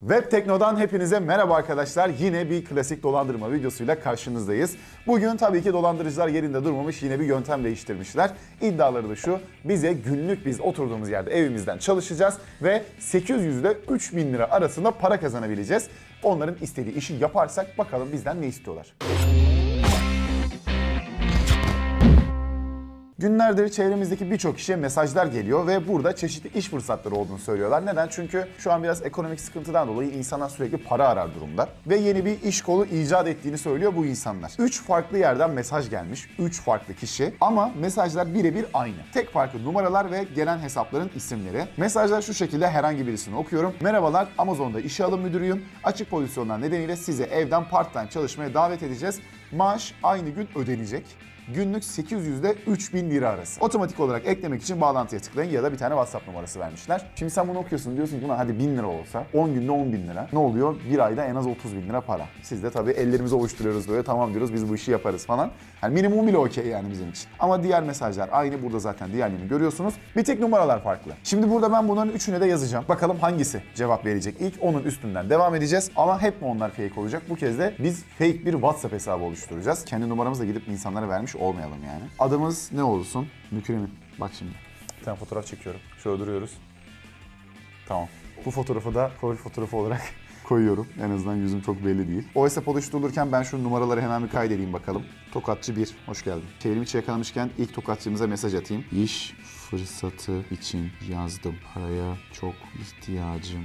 Web Tekno'dan hepinize merhaba arkadaşlar. Yine bir klasik dolandırma videosuyla karşınızdayız. Bugün tabii ki dolandırıcılar yerinde durmamış yine bir yöntem değiştirmişler. İddiaları da şu, bize günlük biz oturduğumuz yerde evimizden çalışacağız ve 800 ile 3000 lira arasında para kazanabileceğiz. Onların istediği işi yaparsak bakalım bizden ne istiyorlar. Günlerdir çevremizdeki birçok kişiye mesajlar geliyor ve burada çeşitli iş fırsatları olduğunu söylüyorlar. Neden? Çünkü şu an biraz ekonomik sıkıntıdan dolayı insanlar sürekli para arar durumda. Ve yeni bir iş kolu icat ettiğini söylüyor bu insanlar. 3 farklı yerden mesaj gelmiş. 3 farklı kişi ama mesajlar birebir aynı. Tek farkı numaralar ve gelen hesapların isimleri. Mesajlar şu şekilde herhangi birisini okuyorum. Merhabalar Amazon'da işe alım müdürüyüm. Açık pozisyonlar nedeniyle sizi evden part-time çalışmaya davet edeceğiz. Maaş aynı gün ödenecek günlük 800 ile 3000 lira arası. Otomatik olarak eklemek için bağlantıya tıklayın ya da bir tane WhatsApp numarası vermişler. Şimdi sen bunu okuyorsun diyorsun ki "Ulan hadi 1000 lira olsa 10 günde 10 bin lira. Ne oluyor? Bir ayda en az 30 bin lira para. Siz de tabii ellerimizi ovuşturuyoruz böyle tamam diyoruz biz bu işi yaparız falan. Yani minimum bile okey yani bizim için. Ama diğer mesajlar aynı burada zaten diğerlerini görüyorsunuz. Bir tek numaralar farklı. Şimdi burada ben bunların üçüne de yazacağım. Bakalım hangisi cevap verecek ilk onun üstünden devam edeceğiz. Ama hep mi onlar fake olacak? Bu kez de biz fake bir WhatsApp hesabı oluşturacağız. Kendi numaramızla gidip insanlara vermiş olmayalım yani. Adımız ne olsun? Mükremin. Bak şimdi. Bir tane fotoğraf çekiyorum. Şöyle duruyoruz. Tamam. Bu fotoğrafı da profil fotoğrafı olarak koyuyorum. En azından yüzüm çok belli değil. O hesap oluşturulurken ben şu numaraları hemen bir kaydedeyim bakalım. Tokatçı 1, hoş geldin. Çevrimiçi yakalamışken ilk tokatçımıza mesaj atayım. İş fırsatı için yazdım. Paraya çok ihtiyacım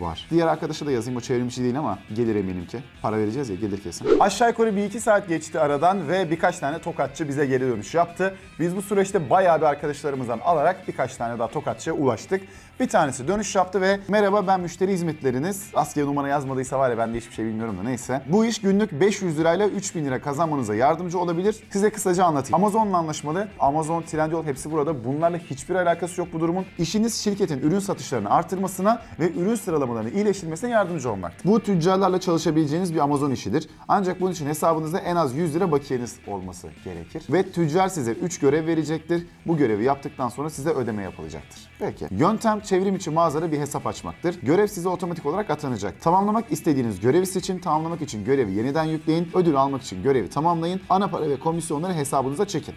var. Diğer arkadaşa da yazayım o çevrimiçi değil ama gelir eminim ki. Para vereceğiz ya gelir kesin. Aşağı yukarı bir iki saat geçti aradan ve birkaç tane tokatçı bize geri dönüş yaptı. Biz bu süreçte bayağı bir arkadaşlarımızdan alarak birkaç tane daha tokatçıya ulaştık. Bir tanesi dönüş yaptı ve merhaba ben müşteri hizmetleriniz. Askeri numara yazmadıysa var ya ben de hiçbir şey bilmiyorum da neyse. Bu iş günlük 500 lirayla 3000 lira kazanmanıza yardımcı olabilir. Size kısaca anlatayım. Amazon'la anlaşmalı. Amazon, Trendyol hepsi burada. Bunlarla hiçbir alakası yok bu durumun. İşiniz şirketin ürün satışlarını artırmasına ve ürün sıralamalarını iyileştirmesine yardımcı olmak. Bu tüccarlarla çalışabileceğiniz bir Amazon işidir. Ancak bunun için hesabınızda en az 100 lira bakiyeniz olması gerekir. Ve tüccar size 3 görev verecektir. Bu görevi yaptıktan sonra size ödeme yapılacaktır. Peki. Yöntem çevrim içi mağazada bir hesap açmaktır. Görev size otomatik olarak atanacak. Tamamlamak istediğiniz görevi seçin. Tamamlamak için görevi yeniden yükleyin. Ödül almak için görevi tamamlayın. Ana para ve komisyonları hesabınıza çekin.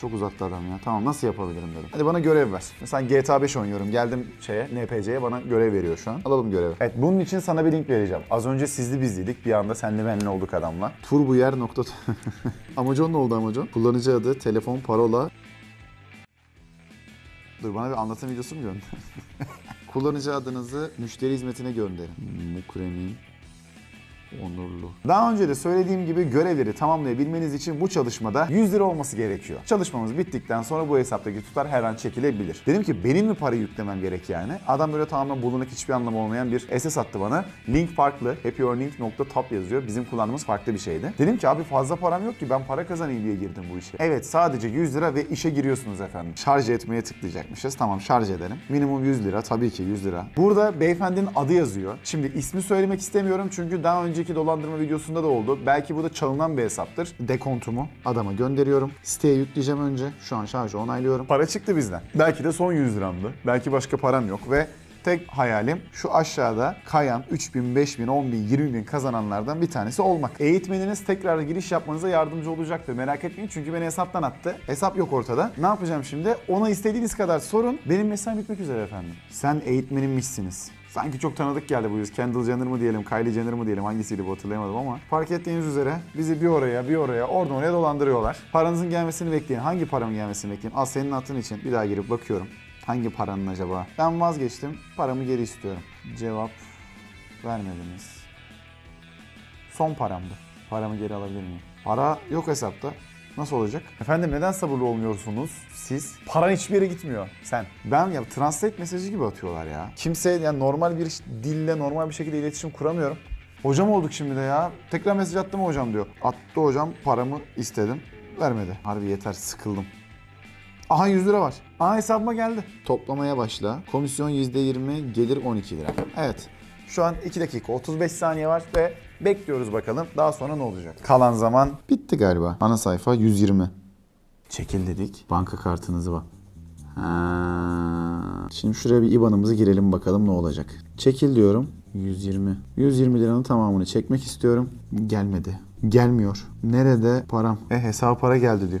Çok uzattı adam ya. Tamam nasıl yapabilirim dedim. Hadi bana görev ver. Mesela GTA 5 oynuyorum. Geldim şeye NPC'ye bana görev veriyor şu an. Alalım görevi. Evet bunun için sana bir link vereceğim. Az önce sizli bizliydik. Bir anda senli benli olduk adamla. Turbuyer nokta... Amacon ne oldu Amacon? Kullanıcı adı, telefon, parola. Dur bana bir anlatım videosu mu gönder? Kullanıcı adınızı müşteri hizmetine gönderin. Mukremin Onurlu. Daha önce de söylediğim gibi görevleri tamamlayabilmeniz için bu çalışmada 100 lira olması gerekiyor. Çalışmamız bittikten sonra bu hesaptaki tutar her an çekilebilir. Dedim ki benim mi parayı yüklemem gerek yani? Adam böyle tamamen bulunak hiçbir anlamı olmayan bir SS attı bana. Link farklı. happyearning.top yazıyor. Bizim kullandığımız farklı bir şeydi. Dedim ki abi fazla param yok ki ben para kazanayım diye girdim bu işe. Evet sadece 100 lira ve işe giriyorsunuz efendim. Şarj etmeye tıklayacakmışız. Tamam şarj edelim. Minimum 100 lira tabii ki 100 lira. Burada beyefendinin adı yazıyor. Şimdi ismi söylemek istemiyorum çünkü daha önceki dolandırma videosunda da oldu. Belki bu da çalınan bir hesaptır. Dekontumu adama gönderiyorum. Siteye yükleyeceğim önce. Şu an şarjı onaylıyorum. Para çıktı bizden. Belki de son 100 liramdı. Belki başka param yok ve Tek hayalim şu aşağıda kayan 3000, 5000, 10000, 20000 kazananlardan bir tanesi olmak. Eğitmeniniz tekrar giriş yapmanıza yardımcı olacaktır. Merak etmeyin çünkü beni hesaptan attı. Hesap yok ortada. Ne yapacağım şimdi? Ona istediğiniz kadar sorun. Benim mesaim bitmek üzere efendim. Sen eğitmenimmişsiniz. Sanki çok tanıdık geldi bu yüz. Kendall Jenner mı diyelim, Kylie Jenner mı diyelim hangisiydi bu hatırlayamadım ama. Fark ettiğiniz üzere bizi bir oraya bir oraya oradan oraya dolandırıyorlar. Paranızın gelmesini bekleyin. Hangi paramın gelmesini bekleyin? Al senin hatın için bir daha girip bakıyorum. Hangi paranın acaba? Ben vazgeçtim. Paramı geri istiyorum. Cevap vermediniz. Son paramdı. Paramı geri alabilir miyim? Para yok hesapta. Nasıl olacak? Efendim neden sabırlı olmuyorsunuz siz? Paran hiçbir yere gitmiyor. Sen. Ben ya translate mesajı gibi atıyorlar ya. Kimse yani normal bir dille normal bir şekilde iletişim kuramıyorum. Hocam olduk şimdi de ya. Tekrar mesaj attı mı hocam diyor. Attı hocam paramı istedim. Vermedi. Harbi yeter sıkıldım. Aha 100 lira var. Aha hesabıma geldi. Toplamaya başla. Komisyon %20, gelir 12 lira. Evet. Şu an 2 dakika 35 saniye var ve bekliyoruz bakalım daha sonra ne olacak. Kalan zaman bitti galiba. Ana sayfa 120. Çekil dedik. Banka kartınızı bak. Ha. Şimdi şuraya bir IBAN'ımızı girelim bakalım ne olacak. Çekil diyorum. 120. 120 liranın tamamını çekmek istiyorum. Gelmedi. Gelmiyor. Nerede param? E hesaba para geldi diyor.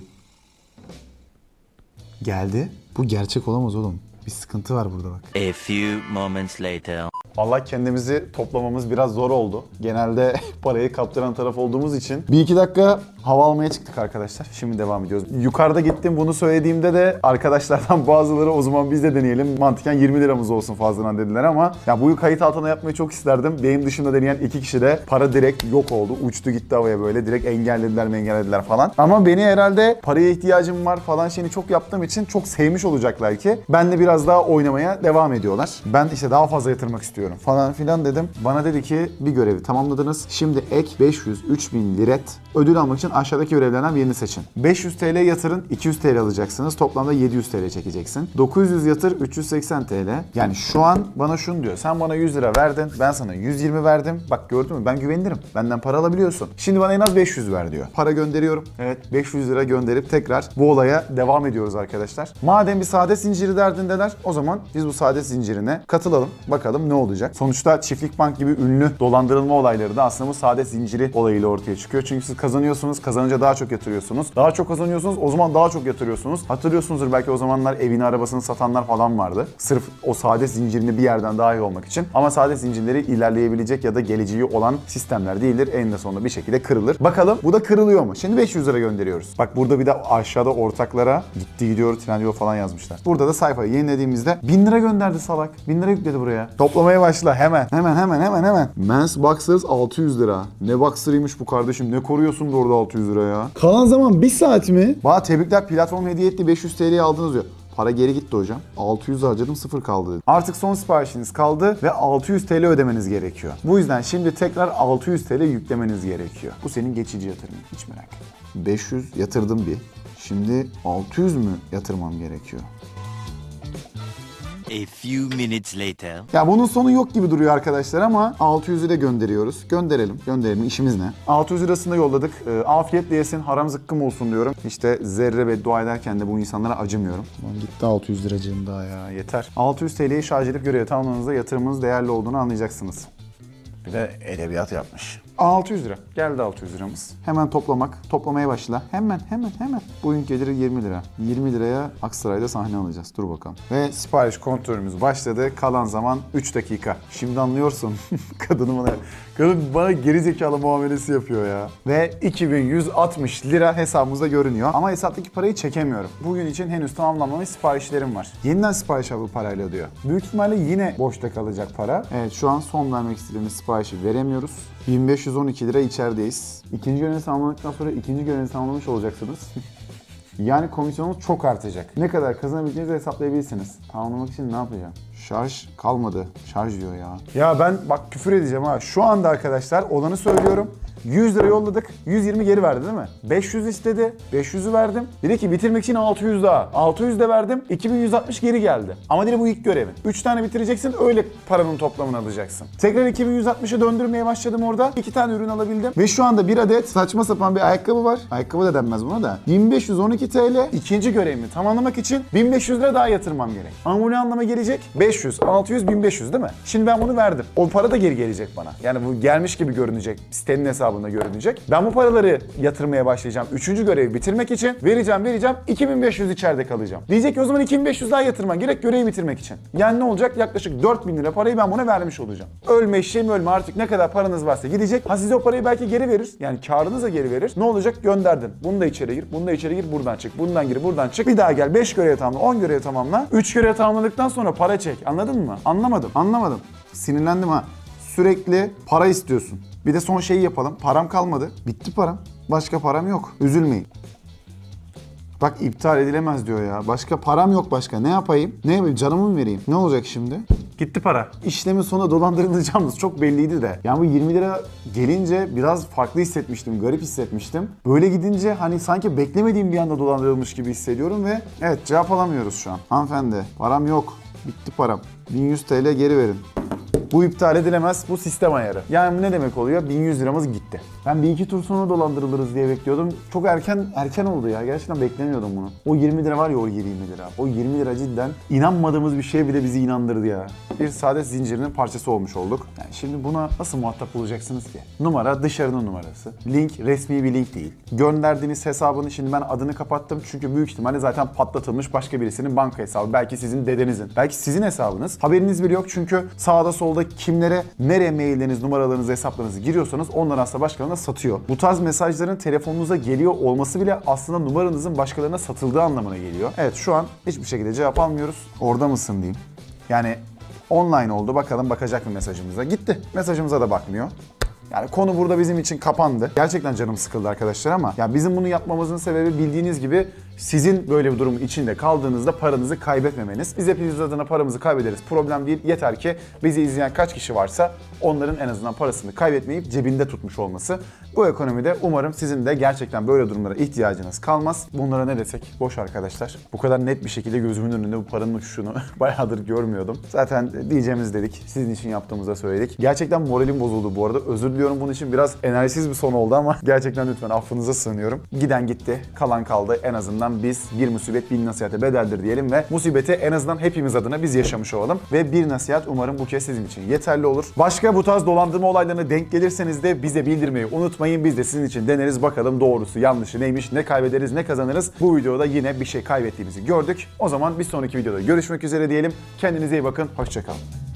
Geldi. Bu gerçek olamaz oğlum. Bir sıkıntı var burada bak. A few moments later. Vallahi kendimizi toplamamız biraz zor oldu. Genelde parayı kaptıran taraf olduğumuz için. Bir iki dakika hava almaya çıktık arkadaşlar. Şimdi devam ediyoruz. Yukarıda gittim bunu söylediğimde de arkadaşlardan bazıları o zaman biz de deneyelim. Mantıken 20 liramız olsun fazladan dediler ama ya bu kayıt altına yapmayı çok isterdim. Benim dışında deneyen iki kişi de para direkt yok oldu. Uçtu gitti havaya böyle. Direkt engellediler mi engellediler falan. Ama beni herhalde paraya ihtiyacım var falan şeyini çok yaptığım için çok sevmiş olacaklar ki. Ben de biraz daha oynamaya devam ediyorlar. Ben işte daha fazla yatırmak istiyorum falan filan dedim. Bana dedi ki bir görevi tamamladınız. Şimdi ek 500 3000 liret ödül almak için aşağıdaki görevlerden birini seçin. 500 TL yatırın 200 TL alacaksınız. Toplamda 700 TL çekeceksin. 900 yatır 380 TL. Yani şu an bana şunu diyor. Sen bana 100 lira verdin. Ben sana 120 verdim. Bak gördün mü ben güvenirim. Benden para alabiliyorsun. Şimdi bana en az 500 ver diyor. Para gönderiyorum. Evet 500 lira gönderip tekrar bu olaya devam ediyoruz arkadaşlar. Madem bir saadet zinciri derdindeler o zaman biz bu saadet zincirine katılalım. Bakalım ne olacak. Sonuçta çiftlik bank gibi ünlü dolandırılma olayları da aslında bu saadet zinciri olayıyla ortaya çıkıyor. Çünkü siz kazanıyorsunuz, kazanınca daha çok yatırıyorsunuz. Daha çok kazanıyorsunuz, o zaman daha çok yatırıyorsunuz. Hatırlıyorsunuzdur belki o zamanlar evini, arabasını satanlar falan vardı. Sırf o saadet zincirini bir yerden daha iyi olmak için. Ama saadet zincirleri ilerleyebilecek ya da geleceği olan sistemler değildir. En de sonunda bir şekilde kırılır. Bakalım bu da kırılıyor mu? Şimdi 500 lira gönderiyoruz. Bak burada bir de aşağıda ortaklara gitti gidiyor Trendyol falan yazmışlar. Burada da sayfayı yenilediğimizde 1000 lira gönderdi salak. 1000 lira yükledi buraya. Toplamaya başla hemen. Hemen hemen hemen hemen. Men's Boxers 600 lira. Ne boxer'ıymış bu kardeşim. Ne koruyorsun da orada 600 lira ya. Kalan zaman 1 saat mi? Bana tebrikler platform hediye etti 500 TL'ye aldınız diyor. Para geri gitti hocam. 600 harcadım sıfır kaldı. dedi. Artık son siparişiniz kaldı ve 600 TL ödemeniz gerekiyor. Bu yüzden şimdi tekrar 600 TL yüklemeniz gerekiyor. Bu senin geçici yatırımın hiç merak etme. 500 yatırdım bir. Şimdi 600 mü yatırmam gerekiyor? A few minutes later. Ya bunun sonu yok gibi duruyor arkadaşlar ama 600'ü de gönderiyoruz. Gönderelim. Gönderelim. İşimiz ne? 600 lirasını da yolladık. E, afiyetle yesin, haram zıkkım olsun diyorum. İşte zerre beddua ederken de bu insanlara acımıyorum. Lan gitti 600 liracığım daha ya. Yeter. 600 TL'yi şarj edip görevi tamamladığınızda yatırımınız değerli olduğunu anlayacaksınız. Bir de edebiyat yapmış. 600 lira. Geldi 600 liramız. Hemen toplamak. Toplamaya başla. Hemen hemen hemen. Bugün geliri 20 lira. 20 liraya Aksaray'da sahne alacağız. Dur bakalım. Ve sipariş kontrolümüz başladı. Kalan zaman 3 dakika. Şimdi anlıyorsun. Kadını bana, kadın bana geri zekalı muamelesi yapıyor ya. Ve 2160 lira hesabımızda görünüyor. Ama hesaptaki parayı çekemiyorum. Bugün için henüz tamamlanmamış siparişlerim var. Yeniden sipariş al bu parayla diyor. Büyük ihtimalle yine boşta kalacak para. Evet şu an son vermek istediğimiz siparişi veremiyoruz. 1512 lira içerideyiz. İkinci görevi tamamladıktan sonra ikinci görevi tamamlamış olacaksınız. Yani komisyonunuz çok artacak. Ne kadar kazanabileceğinizi hesaplayabilirsiniz. Tamamlamak için ne yapacağım? Şarj kalmadı. Şarj diyor ya. Ya ben bak küfür edeceğim ha. Şu anda arkadaşlar olanı söylüyorum. 100 lira yolladık. 120 geri verdi değil mi? 500 istedi. 500'ü verdim. Dedi ki bitirmek için 600 daha. 600 de verdim. 2160 geri geldi. Ama dedi bu ilk görevin. 3 tane bitireceksin öyle paranın toplamını alacaksın. Tekrar 2160'a döndürmeye başladım orada. 2 tane ürün alabildim. Ve şu anda bir adet saçma sapan bir ayakkabı var. Ayakkabı da denmez buna da. 1512 TL. İkinci görevimi tamamlamak için 1500 lira daha yatırmam gerek. Ama bu ne anlama gelecek? 500, 600, 1500 değil mi? Şimdi ben bunu verdim. O para da geri gelecek bana. Yani bu gelmiş gibi görünecek. Sitenin hesabında görünecek. Ben bu paraları yatırmaya başlayacağım. Üçüncü görevi bitirmek için vereceğim vereceğim. 2500 içeride kalacağım. Diyecek ki o zaman 2500 daha yatırman gerek görevi bitirmek için. Yani ne olacak? Yaklaşık 4000 lira parayı ben buna vermiş olacağım. Ölme eşeğim ölme artık ne kadar paranız varsa gidecek. Ha size o parayı belki geri verir. Yani karınıza geri verir. Ne olacak? Gönderdin. Bunu da içeri gir. Bunu da içeri gir. Buradan çık. Bundan gir. Buradan çık. Bir daha gel. 5 görev tamamla. 10 görev tamamla. 3 görev tamamladıktan sonra para çek. Anladın mı? Anlamadım. Anlamadım. Sinirlendim ha. Sürekli para istiyorsun. Bir de son şeyi yapalım. Param kalmadı. Bitti param. Başka param yok. Üzülmeyin. Bak iptal edilemez diyor ya. Başka param yok başka. Ne yapayım? Ne yapayım? Canımı mı vereyim? Ne olacak şimdi? Gitti para. İşlemin sonunda dolandırılacağımız çok belliydi de. Yani bu 20 lira gelince biraz farklı hissetmiştim. Garip hissetmiştim. Böyle gidince hani sanki beklemediğim bir anda dolandırılmış gibi hissediyorum ve evet cevap alamıyoruz şu an. Hanımefendi param yok. Bitti param. 1100 TL geri verin. Bu iptal edilemez. Bu sistem ayarı. Yani ne demek oluyor? 1100 liramız gitti. Ben bir iki tur sonra dolandırılırız diye bekliyordum. Çok erken erken oldu ya. Gerçekten beklemiyordum bunu. O 20 lira var ya o 20 lira. O 20 lira cidden inanmadığımız bir şey bile bizi inandırdı ya. Bir saadet zincirinin parçası olmuş olduk. Yani şimdi buna nasıl muhatap olacaksınız ki? Numara dışarının numarası. Link resmi bir link değil. Gönderdiğiniz hesabını şimdi ben adını kapattım. Çünkü büyük ihtimalle zaten patlatılmış başka birisinin banka hesabı. Belki sizin dedenizin. Belki sizin hesabınız. Haberiniz bile yok çünkü sağda solda kimlere, nereye mailleriniz, numaralarınızı, hesaplarınızı giriyorsanız onlar aslında başkalarına satıyor. Bu tarz mesajların telefonunuza geliyor olması bile aslında numaranızın başkalarına satıldığı anlamına geliyor. Evet şu an hiçbir şekilde cevap almıyoruz. Orada mısın diyeyim. Yani online oldu. Bakalım bakacak mı mesajımıza? Gitti. Mesajımıza da bakmıyor. Yani konu burada bizim için kapandı. Gerçekten canım sıkıldı arkadaşlar ama ya bizim bunu yapmamızın sebebi bildiğiniz gibi sizin böyle bir durumun içinde kaldığınızda paranızı kaybetmemeniz. Biz hepiniz adına paramızı kaybederiz. Problem değil. Yeter ki bizi izleyen kaç kişi varsa onların en azından parasını kaybetmeyip cebinde tutmuş olması. Bu ekonomide umarım sizin de gerçekten böyle durumlara ihtiyacınız kalmaz. Bunlara ne desek boş arkadaşlar. Bu kadar net bir şekilde gözümün önünde bu paranın uçuşunu bayağıdır görmüyordum. Zaten diyeceğimiz dedik. Sizin için yaptığımızda söyledik. Gerçekten moralim bozuldu bu arada. Özür diliyorum bunun için biraz enerjisiz bir son oldu ama gerçekten lütfen affınıza sığınıyorum. Giden gitti, kalan kaldı. En azından biz bir musibet bin nasihate bedeldir diyelim ve musibeti en azından hepimiz adına biz yaşamış olalım. Ve bir nasihat umarım bu kez sizin için yeterli olur. Başka bu tarz dolandırma olaylarına denk gelirseniz de bize bildirmeyi unutmayın. Biz de sizin için deneriz bakalım doğrusu yanlışı neymiş, ne kaybederiz, ne kazanırız. Bu videoda yine bir şey kaybettiğimizi gördük. O zaman bir sonraki videoda görüşmek üzere diyelim. Kendinize iyi bakın, hoşçakalın.